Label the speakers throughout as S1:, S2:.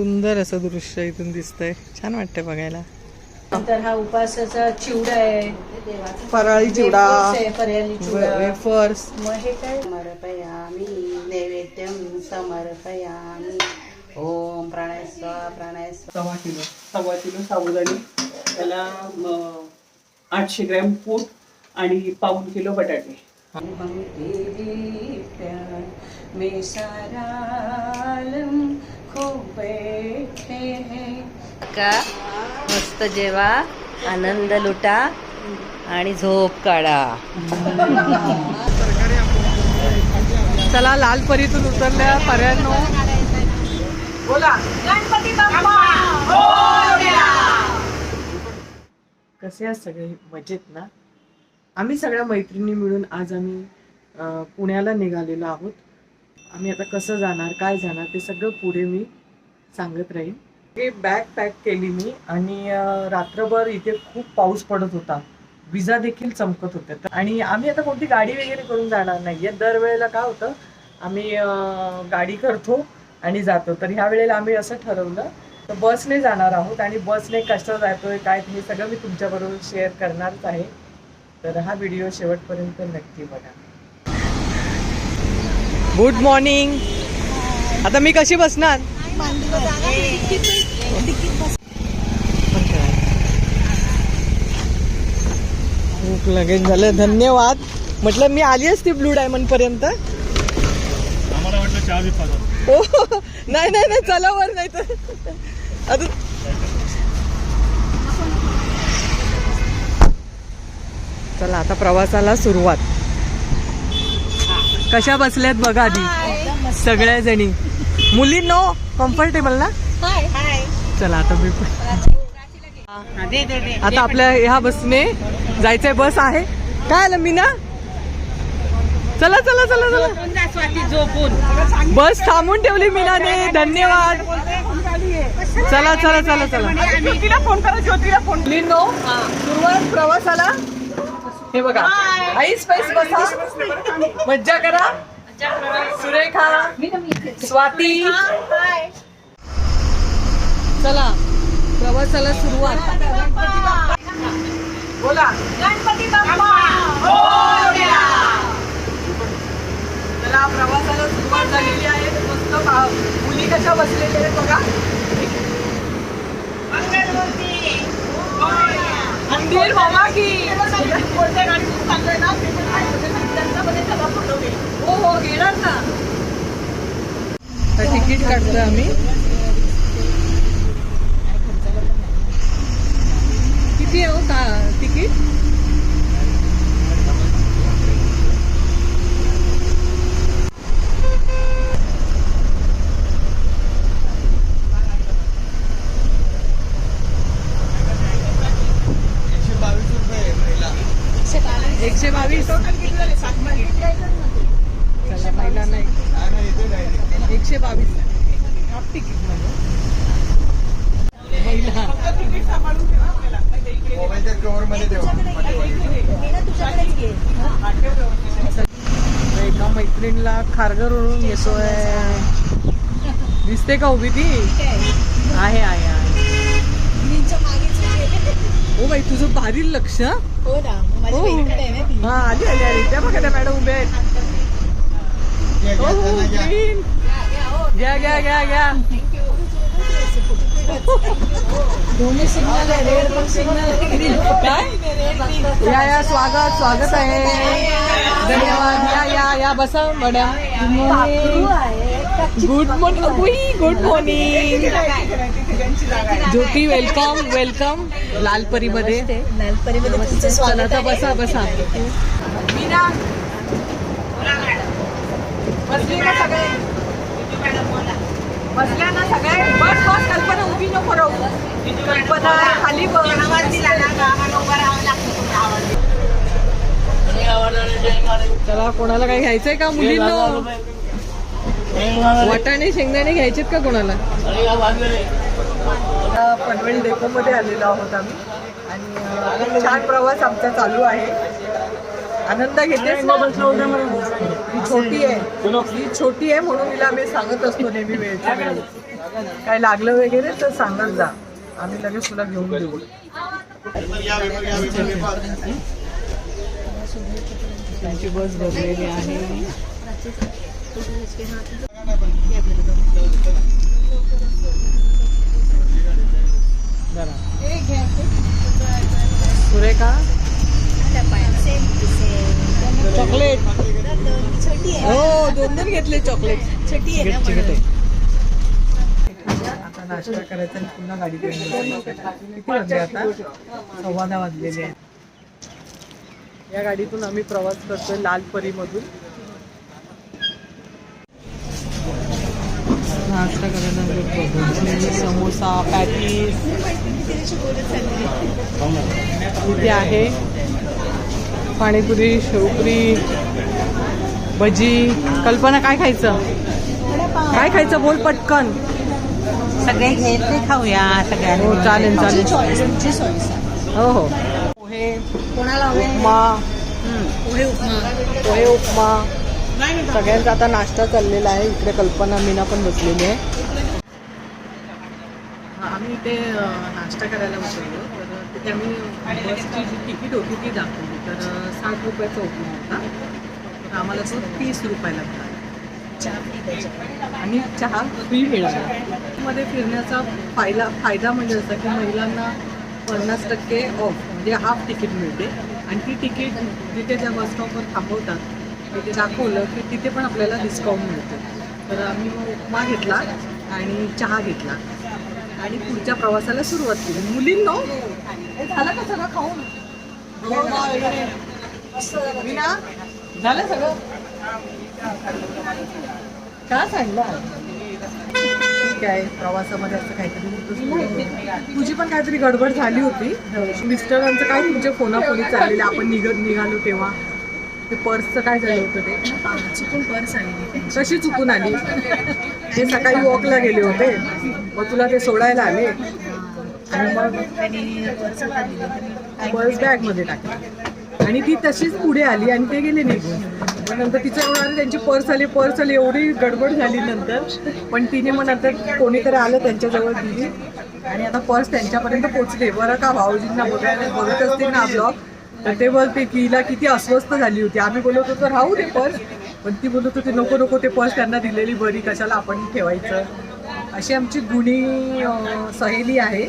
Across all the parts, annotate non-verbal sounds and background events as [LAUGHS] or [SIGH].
S1: सुंदर असं दृश्य इथून दिसतंय. छान वाटतंय बघायला.
S2: नंतर हा उपासाचा चिवडा आहे.
S1: फराळी चिवडा.
S2: वेफर्स आहे, फराळी चिवडा.
S1: वेफर्स.
S2: मग हे काय?
S3: समर्पयामि नैवेद्यं समर्पयामि. ॐ प्राणाय स्वाहा प्राणाय
S4: सव्वा किलो. सव्वा किलो साबुदाणी. त्याला आठशे ग्रॅम पूट आणि पाऊन किलो बटाटे.
S2: में बैठे हैं।
S3: का? मस्त जेवा आनंद लुटा आणि झोप काढा.
S1: चला लाल परीतून उतरल्या पर्यानो बोला.
S4: कसे आहात सगळे? मजेत ना? आम्ही सगळ्या मैत्रिणी मिळून आज आम्ही पुण्याला निघालेलो आहोत. आम्ही आता कसं जाणार काय जाणार ते सगळं पुढे मी सांगत राहीन. हे बॅग पॅक केली मी आणि रात्रभर इथे खूप पाऊस पडत होता. विजा देखील चमकत होत्या. तर- आणि आम्ही आता कोणती गाडी वगैरे करून जाणार नाहीये. दरवेळेला काय होतं आम्ही गाडी करतो आणि जातो. तर ह्या वेळेला आम्ही असं ठरवलं तर बसने जाणार आहोत आणि बसने कसं जातोय काय हे सगळं मी तुमच्याबरोबर शेअर करणारच आहे. तर हा व्हिडिओ शेवटपर्यंत नक्की बघा.
S1: गुड मॉर्निंग आता मी कशी बसणार? खूप लगेच झालं. धन्यवाद. म्हटलं मी आली असते ब्लू डायमंड पर्यंत.
S5: ओ
S1: हो नाही नाही नाही चला वर नाही तर. आता चला आता प्रवासाला सुरुवात. कशा बसल्यात बघा आधी. सगळ्या जणी मुलींनो कम्फर्टेबल ना? चला आता मी पण आता आपल्या ह्या बसने जायचंय बस आहे. काय आलं मीना? चला चला चला चला. बस थांबून ठेवली मीनाने. धन्यवाद. चला चला चला चला.
S4: ज्योतीला फोन करा ज्योतीला फोन
S1: मुलींनो सुरुवात प्रवासाला हे बघा. आई स्पेस बसा. मज्जा करा. सुरेखा. स्वाती. चला. प्रवासाला सुरुवात. बोला. चला प्रवासाला सुरुवात झालेली आहे. मस्त मुली कशा बसलेल्या आहेत बघा मंदिर मामा की हो घेणार ना तिकीट काढतोय आम्ही. किती आहे हो का तिकीट एकशे बावीस चला महिला नाही एकशे बावीस हाफ तिकीट महिला मैत्रिणीला खारघर ओढून येतोय दिसते का उभी ती? आहे आहे ओ बाई तुझं भारी लक्ष हं?
S2: ना
S1: हो. हा आली आली आली. त्या बघा त्या मॅडम उभे आहेत. हो, हो. घ्या घ्या घ्या घ्या.
S2: दोन्ही सिग्नल आहे रेड पण सिग्नल
S1: काय? या या स्वागत स्वागत आहे. धन्यवाद. या या या बसा madam good morning good morning Jyoti welcome welcome लालपरीमध्ये
S2: लालपरीमध्ये तुमचं
S1: चला
S2: स्वागत
S1: आता बसा बसा. मीना. बसली का सगळे? बसल्या ना सगळे बस बस कल्पना उभी नको राहू. कल्पना खाली चला कोणाला काही घ्यायचंय का मुलींना? वाटाणे शेंगदाणे घ्यायचेत का कोणाला? पनवेल डेपो मध्ये आलेलो आहोत आम्ही. आणि छान प्रवास आमचा चालू आहे. आनंद घेतेस ना? ही छोटी आहे. ही छोटी आहे म्हणून हिला आम्ही सांगत असतो नेहमी वेळच्या वेळी. काय लागलं वगैरे तर सांगत जा. आम्ही लगेच तुला घेऊन देऊ. त्यांची बस भरलेली आहे. जरा. सुरेखा? चॉकलेट. हो दोन दोन घेतले चॉकलेट. आता नाश्ता करायचा आणि पुन्हा गाडी घेऊन किती वाजले आता? सव्वा दहा वाजलेले आहेत. या गाडीतून आम्ही प्रवास करतोय लालपरीमधून. नाश्ता करायला समोसा पॅटीस. इथे आहे. पाणीपुरी शेवपुरी भजी. कल्पना काय खायचं? काय खायचं बोल पटकन.
S2: सगळे घेतले खाऊया सगळ्यांनी
S1: हो चालेल चालेल. हो हो. पोहे. उपमा.
S6: पोहे उपमा.
S1: पोहे उपमा. सगळ्यांचा आता नाश्ता चाललेला आहे. इकडे कल्पना मीना पण बसलेली आहे. आम्ही इथे नाश्ता करायला बसलो तर तिथे आम्ही बसची जी तिकीट होती ती दाखवली. तर साठ रुपयाचा उपमा होता. तर आम्हाला तो तीस रुपयाला मिळाला. आणि चहा फ्री मिळाला. मध्ये फिरण्याचा फायदा फायदा म्हणजे असा की महिलांना पन्नास टक्के ऑफ म्हणजे हाफ तिकीट मिळते. आणि ती तिकीट जिथे त्या बस स्टॉपवर थांबवतात तिथे दाखवलं की तिथे पण आपल्याला डिस्काउंट मिळतं. तर आम्ही मग उपमा घेतला आणि चहा घेतला. आणि पुढच्या प्रवासाला सुरुवात केली. मुलींनो हो. झालं का सगळं खाऊन? झालं सगळं? का सांगला ठीक आहे प्रवासामध्ये असं काहीतरी. तुझी पण काहीतरी गडबड झाली होती. मिस्टरांचं काय तुमच्या फोनाफोनी चाललेलं आपण निघत निघालो तेव्हा. ते पर्सचं काय झालं होतं ते?
S6: चुकून पर्स आली
S1: कशी चुकून आली? ते सकाळी वॉकला गेले होते. मग तुला ते सोडायला आले? आणि मग
S6: त्यांनी पर्स
S1: पर्स बॅगमध्ये टाकली. आणि ती तशीच पुढे आली आणि ते गेले निघून. नंतर तिचं एवढं त्यांची पर्स आली पर्स आली एवढी गडबड झाली नंतर. पण तिने मग नंतर कोणीतरी आलं त्यांच्याजवळ दिली आणि आता पर्स त्यांच्यापर्यंत पोहोचले बरं का भाऊजींना बघायला बघत असतील ना ब्लॉग? तर ते बोलते की हिला किती अस्वस्थ झाली होती. आम्ही बोलत होतो राहू दे पर्स. पण ती बोलत होती नको नको ते पर्स त्यांना दिलेली बरी कशाला आपण ठेवायचं? अशी आमची गुणी सहेली आहे.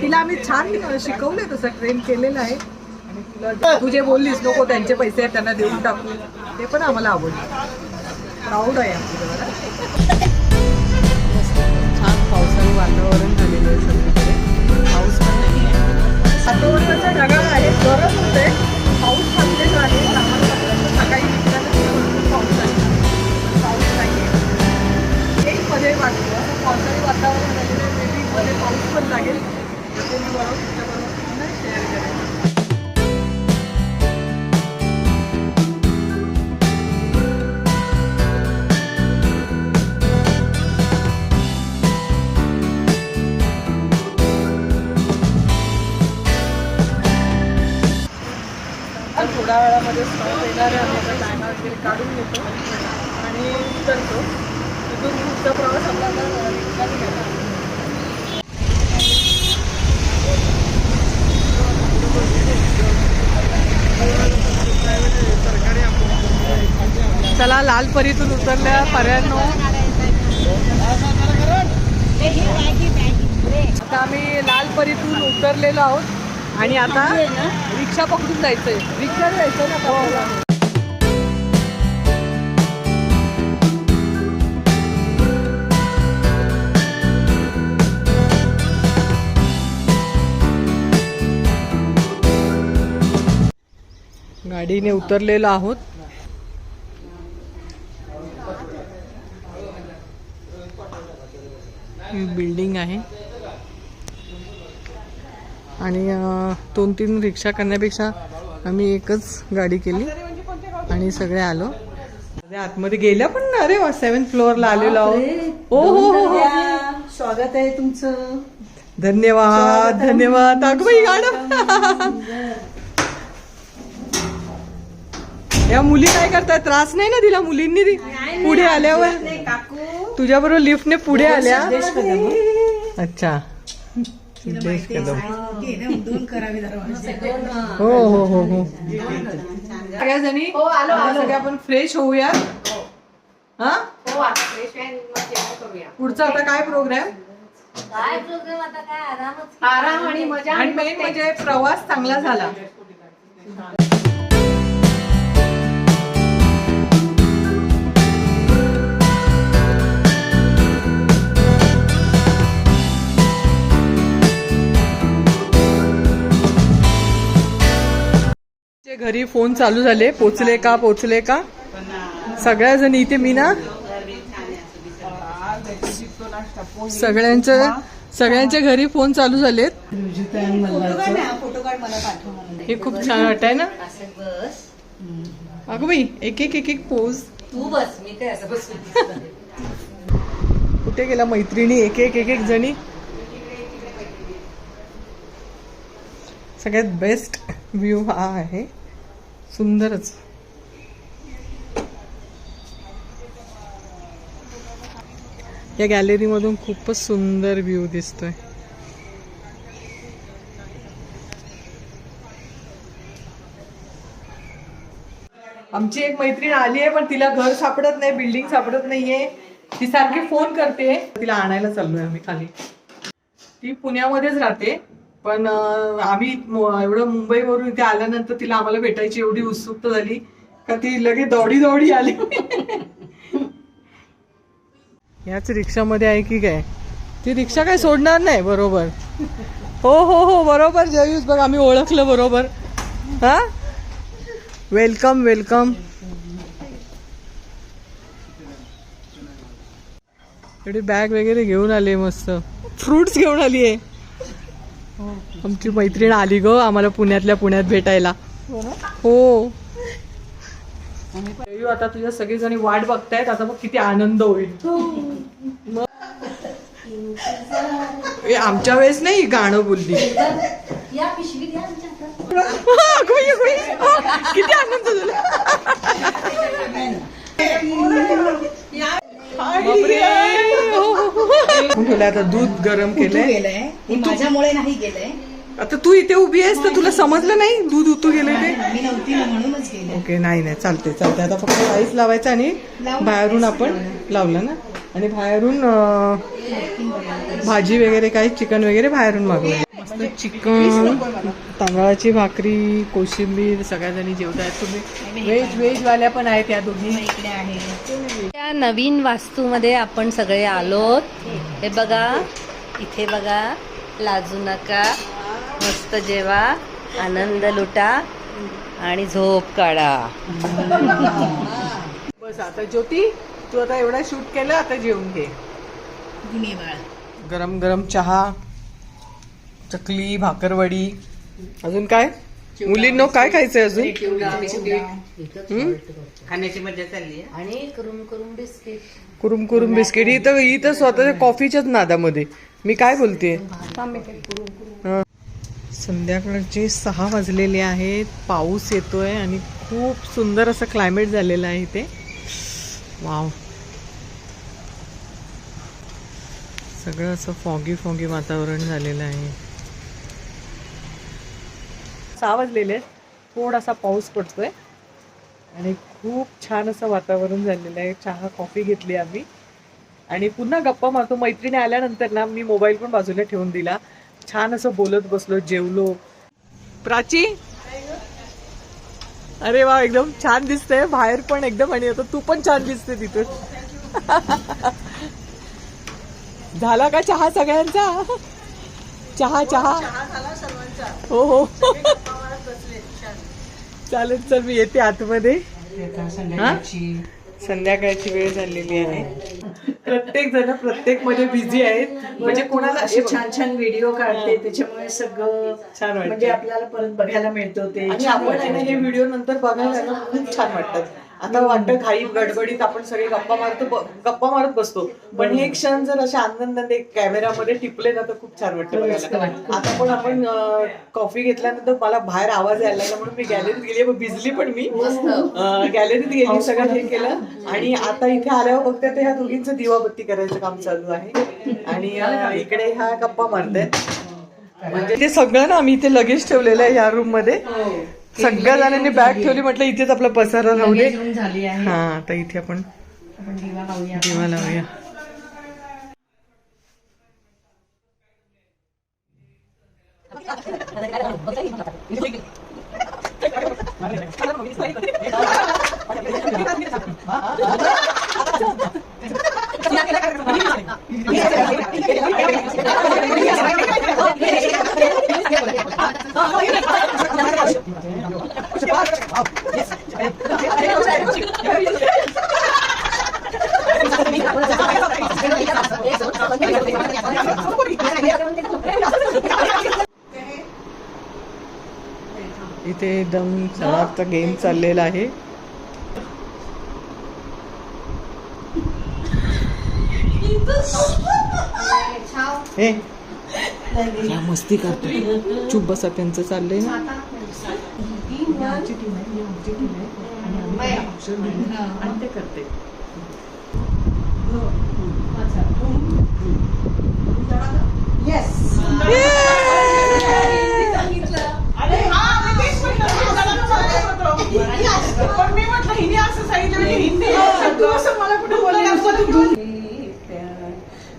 S1: तिला आम्ही छान शिकवलंय तसं ट्रेन केलेलं आहे. आणि तुला तू जे बोललीस नको त्यांचे पैसे आहेत त्यांना देऊन टाकू. ते पण आम्हाला आवडलं. प्राऊड आहे छान पावसाळी वातावरण झालेलं आहे सगळीकडे. पाऊस पण नाही आहे सातोवर्षाचा ढगाळ आहे गरज होते पाऊस थांबलेला आहे. पावसाळी वातावरण झालेलं आहे. मेबी मध्ये पाऊस पण लागेल. तर ते मी बरोबर तुमच्याबरोबर शेअर करेन. थोड्या वेळामध्ये स्टॉप येणार आहे. आम्ही आता टायमा वगैरे काढून घेतो. आणि उतरतो प्रवास. चला लाल परीतून उतरल्या पर्यानो आता आम्ही लाल परीतून उतरलेलो आहोत आणि आता रिक्षा पकडून जायचंय. रिक्षा जायचं ना गाडीने उतरलेलो आहोत. ही बिल्डिंग आहे. आणि दोन तीन रिक्षा करण्यापेक्षा आम्ही एकच गाडी केली आणि सगळे आलो. आतमध्ये गेल्या पण ना अरे वा सेव्हन फ्लोअरला आलेलो आहोत. हो हो हो हो.
S2: स्वागत आहे तुमचं.
S1: धन्यवाद धन्यवाद. अगं बाई मॅडम [LAUGHS] [LAUGHS] या मुली काय करतात त्रास नाही ना दिला मुलींनी ती पुढे आल्यावर?
S2: काकू.
S1: तुझ्या बरोबर लिफ्टने पुढे आल्या. अच्छा. सिद्धेश कदम. हो. हो हो हो सगळ्या जणी? सगळ्या आपण फ्रेश होऊया हा पुढचा आता काय प्रोग्राम
S2: आराम आणि मजा
S1: आणि मेन म्हणजे प्रवास चांगला झाला. घरी फोन चालू झाले. पोचले का पोचले का? सगळ्या जण इथे मी ना? सगळ्यांच्या सगळ्यांच्या घरी फोन चालू झालेत. हे खूप छान वाटत आहे ना? अगं बाई एक एक एक एक पोज
S7: तू बस मी काय असं बस
S1: कुठे गेला मैत्रिणी? एक एक एक एक जणी? सगळ्यात बेस्ट व्ह्यू हा आहे. सुंदरच. या गॅलरीमधून खूपच सुंदर व्ह्यू दिसतोय. आमची एक मैत्रीण आली आहे पण तिला घर सापडत नाही बिल्डिंग सापडत नाहीये. ती सारखी फोन करते. तिला आणायला चाललोय आम्ही खाली. ती पुण्यामध्येच राहते. पण आम्ही एवढं मुंबईवरून इथे आल्यानंतर तिला आम्हाला भेटायची एवढी उत्सुकता झाली का ती लगेच दौडी दौडी आली. याच रिक्षामध्ये आहे की काय? ती रिक्षा काय सोडणार नाही बरोबर. हो हो हो बरोबर जयूस बघ आम्ही ओळखलं बरोबर. हा? वेलकम वेलकम एवढी बॅग वगैरे घेऊन आले मस्त. फ्रुट्स घेऊन आली आहे. आमची मैत्रीण आली ग आम्हाला पुण्यातल्या पुण्यात भेटायला. हो. आता तुझ्या सगळेजणी वाट बघतायत आता बघ किती आनंद होईल. मग- ए, आमच्या वेळेस नाही गाणं बोलली. किती आनंद झाला. हो, हो, हो. आता दूध गरम केलंय.
S7: हे माझ्यामुळे नाही गेलंय
S1: आता तू इथे उभी आहेस तर तुला समजलं नाही? दूध उतू गेलंय ते?
S7: मी नव्हती ना म्हणूनच गेले.
S1: ओके नाही नाही चालते चालते आता फक्त राईस लावायचा आणि बाहेरून आपण लावलं ना? आणि बाहेरून अं, भाजी वगैरे काही चिकन वगैरे बाहेरून मागवलं. मस्त चिकन तांदळाची भाकरी कोशिंबीर सगळ्याजणी जेवत आहेत तुम्ही व्हेज व्हेज वाल्या पण आहेत या दोघी
S8: त्या नवीन वास्तूमध्ये आपण सगळे आलोत. हे बघा इथे बघा. लाजू नका. मस्त जेवा. आनंद लुटा. आणि झोप काढा.
S1: बस आता ज्योती तू आता एवढा शूट केलं आता जेवून घे. गरम गरम चहा चकली भाकरवडी. अजून काय? मुलींनो काय खायचंय अजून?
S7: खाण्याची मजा चालली
S8: आणि करून करून बिस्किट.
S1: कुरुम कुरुम बिस्किट. ही तर ही तर स्वतःच्या कॉफीच्याच नादामध्ये. मी काय बोलते? संध्याकाळचे सहा वाजलेले आहेत. पाऊस येतोय आणि खूप सुंदर असं क्लायमेट झालेलं आहे इथे. वाव सगळं असं फॉगी फॉगी वातावरण झालेलं आहे. सहा वाजलेले आहेत. थोडासा पाऊस पडतोय. आणि खूप छान असं वातावरण झालेलं आहे. चहा कॉफी घेतली आम्ही. आणि पुन्हा गप्पा मारतो. मैत्रिणी आल्यानंतर ना मी मोबाईल पण बाजूला ठेवून दिला. छान असं बोलत बसलो जेवलो. प्राची? अरे वा एकदम छान दिसतंय. बाहेर पण एकदम आणि आता तू पण छान दिसते तिथून. झाला का चहा सगळ्यांचा? चहा चहा. हो हो चालेल चल मी येते आतमध्ये. हा? संध्याकाळची वेळ झालेली आहे प्रत्येक जण प्रत्येकमध्ये बिझी आहेत म्हणजे कोणाला
S2: असे छान छान व्हिडिओ काढते त्याच्यामुळे सगळं
S1: छान वाटतं.
S2: म्हणजे आपल्याला परत बघायला मिळतं ते
S1: आणि आपण आहे ना
S2: वाटतं.
S1: हे व्हिडिओ नंतर बघायला खूप छान वाटतात आता वाटतं घाई गडबडीत आपण सगळे गप्पा मारतो गप्पा मारत बसतो. पण हे क्षण जर असे आनंदाने कॅमेरामध्ये टिपले ना तर खूप छान वाटतं बघायला. आता पण आपण कॉफी घेतल्यानंतर मला बाहेर आवाज यायला लागला म्हणून मी गॅलरीत गेली. भिजली पण मी. गॅलरीत गेली सगळं हे केलं. आणि आता इथे आल्यावर बघते तर ह्या दोघींचं दिवाबत्ती करायचं काम चालू आहे. आणि इकडे ह्या गप्पा मारतायत. म्हणजे ते सगळं ना आम्ही इथे लगेच ठेवलेलं आहे या रूममध्ये. सगळ्या जणांनी बॅग ठेवली म्हटलं इथेच आपला पसारा राहू दे.
S6: झाली आहे.
S1: हा आता इथे आपण
S6: आपण दिवा लावूया.
S1: दिवा लावूया. [LAUGHS] इथे एकदम सणाचा गेम चाललेला आहे. हे. मस्ती करतो चुप बसा त्यांचं चाललंय ना आमची टीम आहे ही आमची टीम आहे आणि आम्ही त्यांना अक्षर दिले आणि ते करते.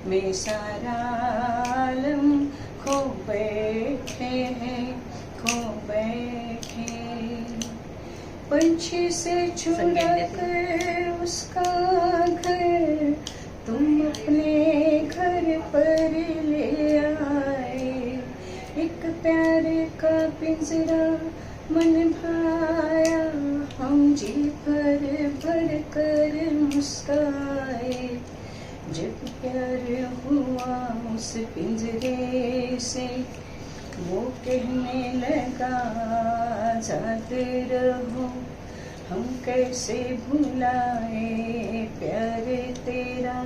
S2: में सारा आलम खो बैठे हैं खो. बैठे पंछी से छुड़ा कर का पिंजरा मन भाया, हम जी भर भर कर मुस्काए। जब प्यार हुआ उस पिंजरे से, वो कहने लगा आज़ाद रहो, हम कैसे भुलाए प्यार तेरा?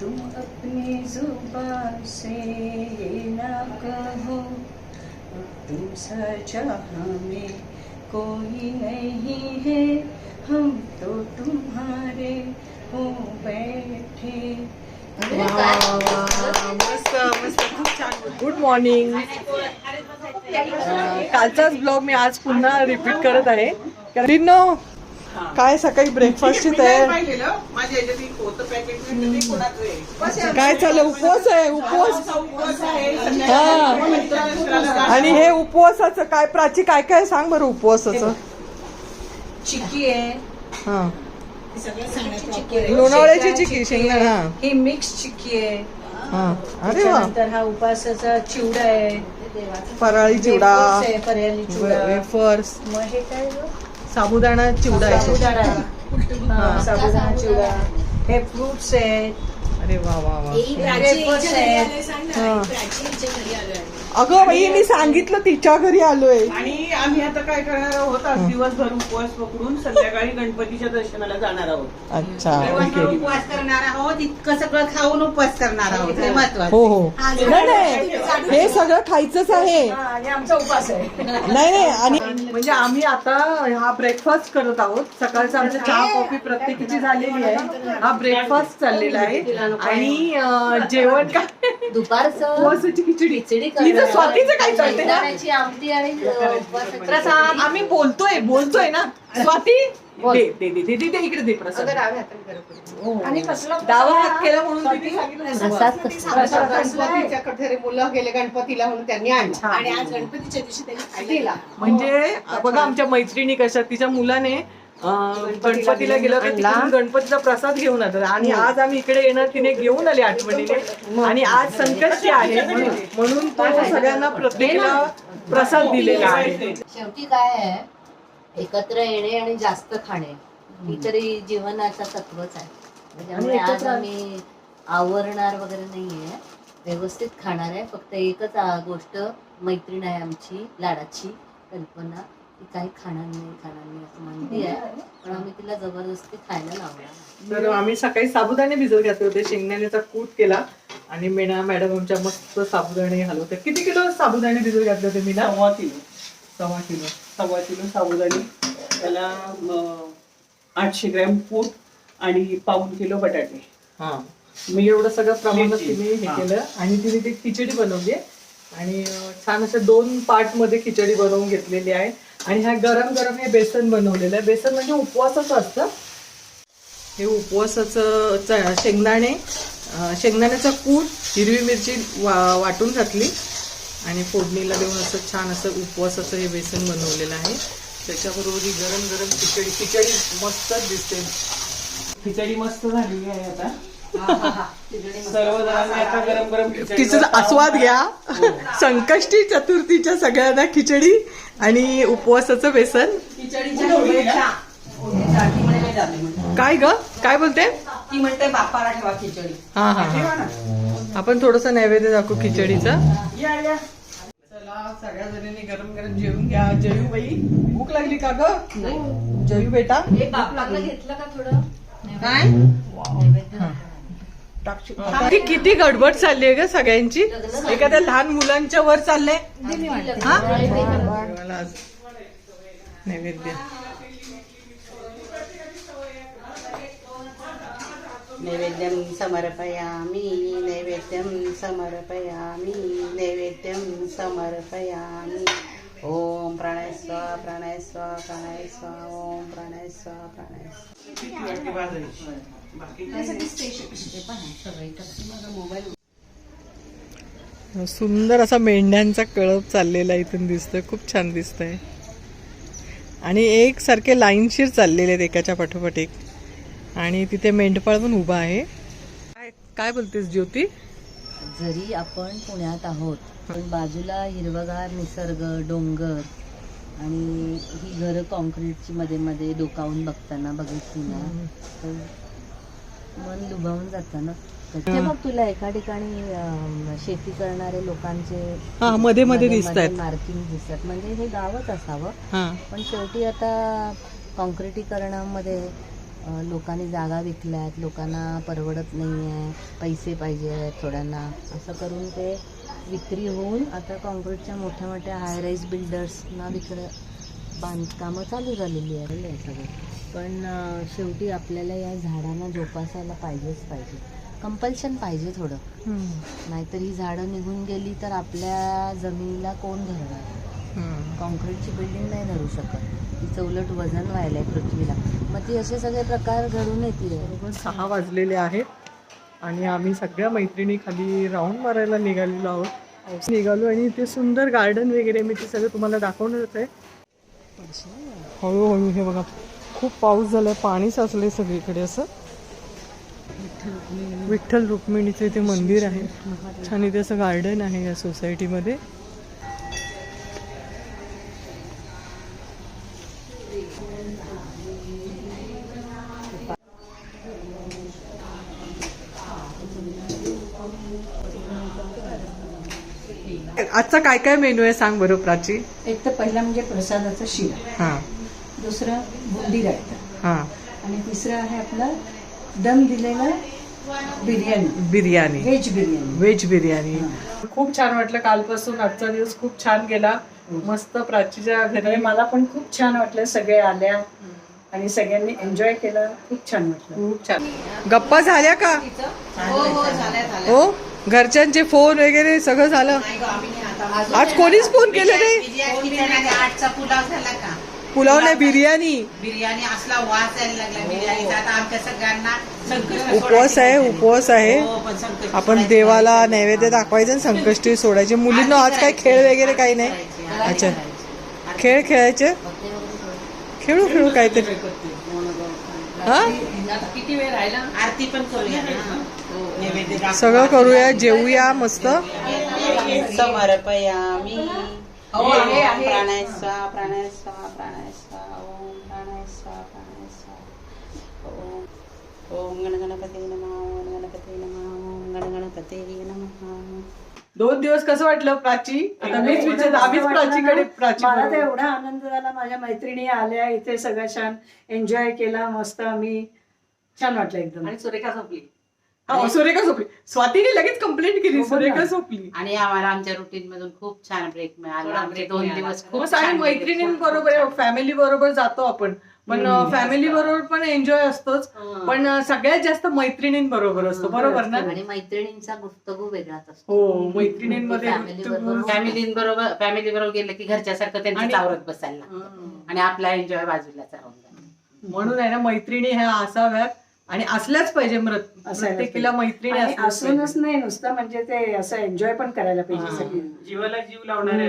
S2: तुम अपनी ज़ुबान से ये ना कहो तुम सचा हमें कोई नहीं है। हम तो तुम्हारे हो बैठे।
S1: मस्त मस्त खूप छान गुड मॉर्निंग कालचाच ब्लॉग मी आज पुन्हा रिपीट करत आहे. कारण काय सकाळी ब्रेकफास्टची तयारी? काय चाललं उपवास आहे उपवास. हा. आणि हे उपवासाचं काय प्राची काय काय सांग बरं उपवासाचं?
S2: चिक्की आहे.
S1: हा.
S2: ही
S1: लोणावळ्याची चिक्की, शेंगदाणा, हा.
S2: ही मिक्स चिक्की आहे.
S1: हा. अरे वा.
S2: त्याच्यानंतर हा उपासाचा चिवडा आहे.
S1: फराळी चिवडा.
S2: फराळी चिवडा.
S1: वेफर्स.
S2: मग हे काय?
S1: साबुदाणा चिवडा आहे तो.
S2: साबुदाणा. हा, साबुदाणा चिवडा. हे फ्रुट्स आहेत.
S1: अरे वा वा वा.
S2: आहेत.
S1: हा. अगं बाई मी सांगितलं तिच्या घरी आलोय.
S4: आणि आम्ही आता काय करणार आहोत? आज दिवसभर उपवास पकडून संध्याकाळी गणपतीच्या दर्शनाला जाणार आहोत.
S1: अच्छा
S4: दिवसभर
S1: ओके
S4: उपवास करणार आहोत इतकं सगळं खाऊन उपवास करणार आहोत. हे महत्वाचं
S1: हो हो. नाही नाही. हे सगळं खायचंच आहे.
S2: हा, आणि आमचा उपास आहे.
S1: नाही नाही आणि म्हणजे आम्ही आता हा ब्रेकफास्ट करत आहोत. सकाळचा आमचं चहा कॉफी प्रत्येकीची झालेली आहे. हा ब्रेकफास्ट चाललेला आहे. आणि अं, जेवण काय?
S8: दुपारचं
S1: उपवासाची खिचडी.
S8: खिचडी
S1: तिचं स्वातीचं काय चालतंय ना?
S8: शेंगदाण्याची आमटी आणि अ, उपवासाची
S1: प्रसाद आम्ही बोलतोय बोलतोय ना? स्वाती दे दे दे दे दे दे इकडे दे प्रसाद.
S2: आणि कसला
S1: डावा हात केला म्हणून तिने सांगितलं
S8: प्रसाद कसला?
S4: गणपतीच्या मुलं गेले गणपतीला म्हणून त्यांनी आणला.
S2: आणि आज गणपतीच्या दिवशी त्यांनी
S4: दिला.
S1: म्हणजे बघा आमच्या मैत्रिणी कशा तिच्या मुलाने गणपतीला गेलं तर तिकडून गणपतीचा प्रसाद घेऊन आला. आणि आज आम्ही इकडे येणार तिने घेऊन आली आठवणीने. आणि आज संकष्टी आहे. म्हणून तो सगळ्यांना प्रत्येकाला प्रसाद दिलेला आहे.
S8: शेवटी काय आहे? एकत्र येणे आणि जास्त खाणे. ही तरी जीवनाचा तत्वच आहे. त्याच्यामुळे आज आम्ही आवरणार वगैरे नाहीये. व्यवस्थित खाणार आहे. फक्त एकच गोष्ट मैत्रीण आहे आमची लाडाची कल्पना. ती काही खाणार नाही खाणार नाही असं म्हणते आहे. पण आम्ही तिला जबरदस्ती खायला लावणार
S1: तर आम्ही सकाळी साबुदाणे भिजत घातले होते शेंगदाण्याचा कूट केला आणि मीना मॅडम आमच्या मस्त साबुदाणे हलवते किती किलो साबुदाणे भिजत घातले होते मीना?
S4: सव्वा किलो.
S1: सव्वा किलो.
S4: सव्वा किलो साबुदाणे. त्याला अं, आठशे ग्रॅम पूट आणि पाऊन किलो बटाटे.
S1: हा. मी एवढं सगळं प्रमाणात
S4: मिरची.
S1: तिने हे
S4: हा.
S1: केलं आणि तिने ती खिचडी बनवली आणि अं, छान अशा दोन पार्टमध्ये खिचडी बनवून घेतलेली आहे. आणि ह्या गरम गरम हे बेसन बनवलेलं आहे. बेसन म्हणजे उपवासाचं असतं. हे उपवासाचं शेंगदाणे शेंगदाण्याचा कूट हिरवी मिरची वा वाटून घातली आणि फोडणीला देऊन असं छान असं उपवासाचं हे बेसन बनवलेलं आहे. त्याच्याबरोबर ही गरम गरम खिचडी खिचडी मस्तच दिसते.
S4: खिचडी मस्त झालेली आहे आता.
S1: तिचा आस्वाद घ्या. संकष्टी चतुर्थीच्या सगळ्यांना खिचडी आणि उपवासाचं बेसन. काय ग? काय बोलते?
S2: ती म्हणते बापाला ठेवा खिचडी.
S1: हा हा हा. आपण थोडस नैवेद्य दाखवू खिचडीचा.
S4: या या.
S1: चला सगळ्या जणींनी गरम गरम जेवून घ्या. जयू बाई भूक लागली का ग? जयू बेटा.
S8: हे बापला घेतलं का थोडं?
S1: काय?
S8: नैवेद्य
S1: किती गडबड चालली आहे ग सगळ्यांची? एखाद्या लहान मुलांच्या वर चाललंय? हा? नैवेद्य.
S3: नैवेद्यं समर्पयामि नैवेद्यं समर्पयामि नैवेद्यं समर्पयामि। ॐ प्राणाय स्वाहा प्राणाय स्वाहा प्राणाय स्वाहा ॐ प्राणाय स्वाहा
S1: सुंदर असा मेंढ्यांचा कळप चाललेला इथून दिसतोय. खूप छान दिसतंय. आणि एक सारखे लाईनशीर चाललेले आहेत एकाच्या पाठोपाठ एक. आणि तिथे मेंढपाळ पण उभा आहे. काय काय बोलतेस ज्योती?
S8: जरी आपण पुण्यात आहोत पण बाजूला हिरवगार निसर्ग डोंगर आणि ही घरं कॉन्क्रीटची मध्ये मध्ये डोकावून बघताना बघितली ना तर मन लुभावून जातं ना. ते बघ तुला एका ठिकाणी शेती करणारे लोकांचे
S1: हा मध्ये मध्ये दिसतायत.
S8: मार्किंग दिसतात. म्हणजे हे गावच असावं. पण शेवटी आता कॉन्क्रिटीकरणामध्ये लोकांनी जागा विकल्यात लोकांना परवडत नाही आहे पैसे पाहिजे आहेत थोड्यांना. असं करून ते विक्री होऊन आता कॉन्क्रीटच्या मोठ्या मोठ्या हाय राईज बिल्डर्सना विकणं बांधकामं चालू झालेली आहे हे सगळं. पण शेवटी आपल्याला या झाडांना जोपासायला पाहिजेच पाहिजे. कंपल्शन पाहिजे थोडं. नाहीतर ही झाडं निघून गेली तर आपल्या जमिनीला कोण धरणार. कॉन्क्रीटची बिल्डिंग नाही धरू शकत. तिचं उलट वजन व्हायलंय पृथ्वीला. मग ती असे सगळे प्रकार घडून येतील.
S1: सहा वाजलेले आहेत. आणि आम्ही सगळ्या मैत्रिणी खाली राऊंड मारायला निघालेलो आहोत. निघालो आणि इथे सुंदर गार्डन वगैरे मी ते सगळं तुम्हाला दाखवणारच आहे. हळूहळू हे बघा खूप पाऊस झालाय पाणी साचलंय सगळीकडे असं. विठ्ठल रुक्मिणीचं इथे मंदिर आहे. छान इथे असं गार्डन आहे या सोसायटीमध्ये आजचा काय काय मेनू आहे सांग बरं प्राची?
S2: एक तर पहिला म्हणजे प्रसादाचा शिरा.
S1: हा.
S2: दुसरं बुंदी रायता.
S1: हा.
S2: आणि तिसरं आहे आपलं दम दिलेला बिर्याणी.
S1: बिर्याणी.
S2: व्हेज बिर्याणी.
S1: व्हेज बिर्याणी. खूप छान वाटलं कालपासून आजचा दिवस खूप छान गेला. मस्त प्राचीच्या घरी
S2: आणि मला पण खूप छान वाटलं सगळे आल्या आणि सगळ्यांनी एन्जॉय केलं. खूप छान वाटलं.
S1: खूप छान. गप्पा झाल्या का? हो घरच्यांचे फोन वगैरे सगळं झालं? आज कोणीच फोन केले नाही?
S3: आठचा पुलाव झाला का?
S1: पुलाव नाही बिर्याणी.
S3: बिर्याणी असला वास यायला लागला बिर्याणीचा. आता आमच्या सगळ्यांना संकष्टी
S1: उपवास आहे उपवास आहे.
S3: हो, पण संकष्टी
S1: आपण देवाला नैवेद्य दाखवायचं आणि संकष्टी सोडायचे. मुलींना आज काही खेळ वगैरे काही नाही? अच्छा. खेळ खेळायचे? खेळू खेळू काहीतरी. हा?
S3: किती वेळ राहिला? आरती पण करूया ना. नैवेद्य दाखवू.
S1: सगळं करूया जेवूया मस्त.
S3: समर्पयामी. प्राणाय स्वाहा प्राणाय स्वाहा प्राणाय स्वाहा ओम प्राणाय स्वाहा प्राणाय स्वाहा। ओम ओम गण गणपती नमः ओम गणपती नमः ओम गण गणपती नमः।
S1: दोन दिवस कसं वाटलं प्राची? आता मीच विचार आम्हीच प्राचीकडे प्राची
S2: मला तर. एवढा आनंद झाला. माझ्या मैत्रिणी आल्या इथे सगळं छान. एन्जॉय केला मस्त आम्ही. छान वाटलं एकदम.
S6: आणि सुरेखा झोपली.
S1: हा, सुरेखा झोपली. स्वातीने लगेच कंप्लेंट केली
S2: हो ना.
S1: सुरेखा झोपली.
S3: आणि आम्हाला आमच्या रुटीन मधून खूप छान ब्रेक मिळाला. आमचे दोन. दिवस खूप
S1: मग आणि
S3: छान गेले.
S1: मैत्रिणींबरोबर फॅमिली बरोबर जातो आपण. पण फॅमिली बरोबर पण एन्जॉय असतोच. पण सगळ्यात जास्त मैत्रिणींबरोबर असतो. बरोबर ना?
S8: आणि मैत्रिणींचा गुफ्तगू वेगळाच असतो.
S1: हो मैत्रिणींमध्ये
S8: बरोबर.
S3: फॅमिली बरोबर फॅमिली बरोबर गेलं की घरच्यासारखं त्यांचं
S1: आणि-
S3: चावरत बसायला. आणि आपला एन्जॉय बाजूलाच राहून जातो.
S1: म्हणून आहे ना मैत्रिणी ह्या असाव्यात. आणि असल्याच पाहिजे प्रत्येकीला मैत्रिणी
S2: असूनच. नाही नुसतं म्हणजे ते असं एन्जॉय पण करायला पाहिजे सगळी.
S9: जीवाला जीव लावणारे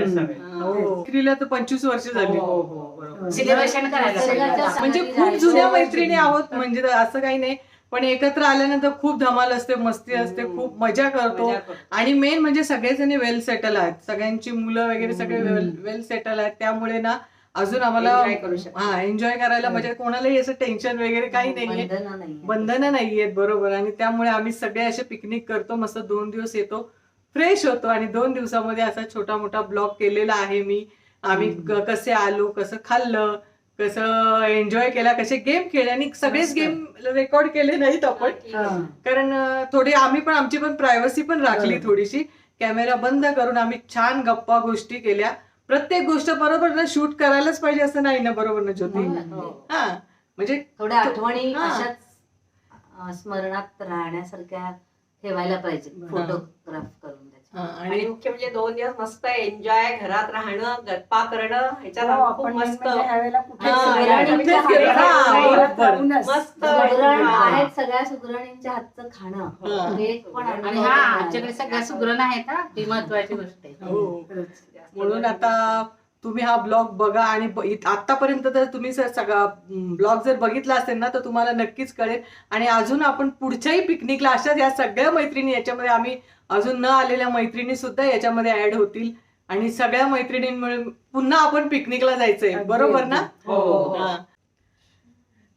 S1: हो तर पंचवीस वर्ष झाली.
S9: हो हो बरोबर.
S3: सेलिब्रेशन करायला
S8: निसर्गाच्या
S3: पाहिजे.
S1: म्हणजे खूप जुन्या मैत्रिणी आहोत म्हणजे असं काही नाही. पण एकत्र आल्यानंतर खूप धमाल असते मस्ती असते खूप मजा करतो. आणि मेन म्हणजे सगळेजण वेल सेटल आहेत. सगळ्यांची मुलं वगैरे सगळे वेल सेटल आहेत. त्यामुळे ना अजून आम्हाला
S6: Enjoy करू शकतो.
S1: हा एन्जॉय करायला म्हणजे कोणालाही असं टेन्शन वगैरे काही नाहीये.
S8: बंधनं नाही
S1: बंधनं नाहीयेत बरोबर. आणि त्यामुळे आम्ही सगळे असे पिकनिक करतो मस्त दोन दिवस येतो. फ्रेश होतो आणि दोन दिवसामध्ये असा छोटा मोठा ब्लॉग केलेला आहे मी. आम्ही क- कसे आलो कसं खाल्लं कसं एन्जॉय केला कसे गेम खेळले. आणि सगळेच गेम रेकॉर्ड केले नाहीत आपण.
S2: हा.
S1: कारण अं, थोडी आम्ही पण आमची पण प्रायव्हसी पण राखली थोडीशी. कॅमेरा बंद करून आम्ही छान गप्पा गोष्टी केल्या. प्रत्येक गोष्ट बरोबर ना शूट करायलाच पाहिजे असं नाही ना बरोबर ना ज्योती? हा म्हणजे
S8: थोड्या आठवणी
S1: हा.
S8: अशाच अं, स्मरणात राहण्यासारख्या ठेवायला पाहिजे फोटोग्राफ करून
S1: हा,
S6: आणि
S1: आणि
S6: मुख्य म्हणजे दोन दिवस मस्त एन्जॉय घरात राहणं गप्पा करणं ह्याच्यात
S2: हो,
S6: आम्ही खूप मस्त
S2: म्हणजे
S1: हा,
S2: गेलो.
S1: हा.
S6: मस्त
S8: सुगरण
S6: हा.
S8: आहेत सगळ्या सुगरणींच्या हातचं खाणं
S1: हा.
S8: हे पण
S3: आणि हा. आमच्याकडे सगळ्या सुग्रण आहेत हा ही महत्वाची गोष्ट आहे
S1: हो म्हणून आता तुम्ही हा ब्लॉग बघा आणि ब- इत- आतापर्यंत तर तुम्ही जर सगळा ब्लॉग जर बघितला असेल ना तर तुम्हाला नक्कीच कळेल आणि अजून आपण पुढच्याही पिकनिकला अशाच या सगळ्या मैत्रिणी याच्यामध्ये आम्ही अजून न आलेल्या मैत्रिणी सुद्धा याच्यामध्ये ऍड होतील. आणि सगळ्या मैत्रिणींमुळे पुन्हा आपण पिकनिकला जायचंय. बरोबर ना?
S6: हो.
S1: हा.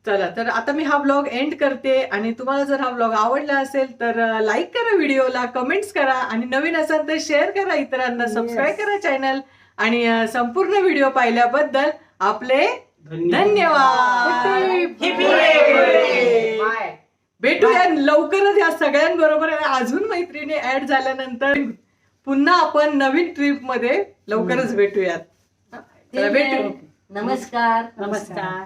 S1: चला तर आता मी हा ब्लॉग एंड करते. आणि तुम्हाला जर हा ब्लॉग आवडला असेल तर लाईक करा व्हिडिओला कमेंट्स करा. आणि नवीन असाल तर शेअर करा इतरांना. सबस्क्राईब करा चॅनल आणि संपूर्ण व्हिडिओ पाहिल्याबद्दल आपले धन्यवाद.
S6: बाय
S1: भेटूया लवकरच या सगळ्यांबरोबर. अजून मैत्रिणी ऍड झाल्यानंतर पुन्हा आपण नवीन ट्रिपमध्ये लवकरच भेटूयात. भेटू.
S8: नमस्कार.
S2: नमस्कार.